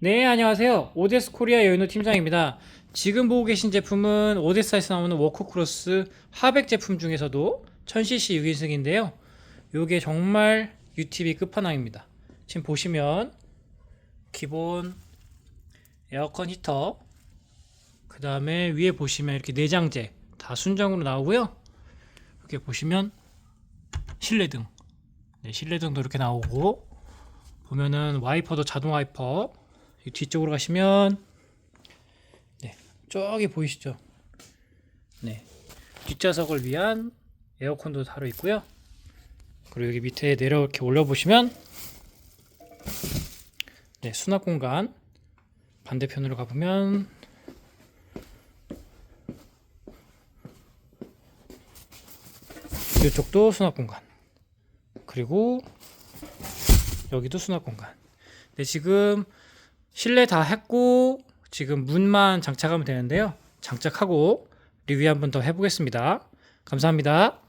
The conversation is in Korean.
네, 안녕하세요. 오데스 코리아 여인호 팀장입니다. 지금 보고 계신 제품은 오데스에서 나오는 워크크로스 하백 제품 중에서도 1000cc 6인승인데요. 요게 정말 UTV 끝판왕입니다. 지금 보시면 기본 에어컨 히터 그 다음에 위에 보시면 이렇게 내장재 다 순정으로 나오고요. 이렇게 보시면 실내등 네, 실내등도 이렇게 나오고 보면은 와이퍼도 자동 와이퍼 이 뒤쪽으로 가시면 네 저기 보이시죠? 네 뒷좌석을 위한 에어컨도 달아 있고요. 그리고 여기 밑에 내려 이렇게 올려 보시면 네 수납 공간 반대편으로 가보면 이쪽도 수납 공간. 그리고 여기도 수납 공간. 네, 지금 실내 다 했고 지금 문만 장착하면 되는데요. 장착하고 리뷰 한번 더 해보겠습니다. 감사합니다.